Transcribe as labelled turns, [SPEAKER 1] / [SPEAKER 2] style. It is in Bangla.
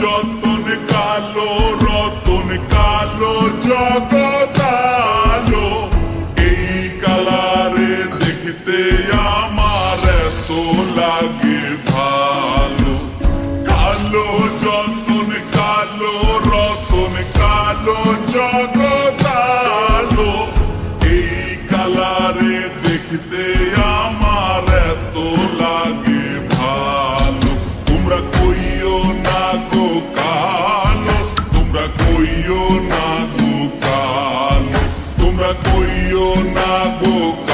[SPEAKER 1] যতন এই কালারে দেখতে আমার এত লাগে ভালো। কালো যতন কালো রতন কালো জগতালো না দোকান তোমরা করিও না দোকান।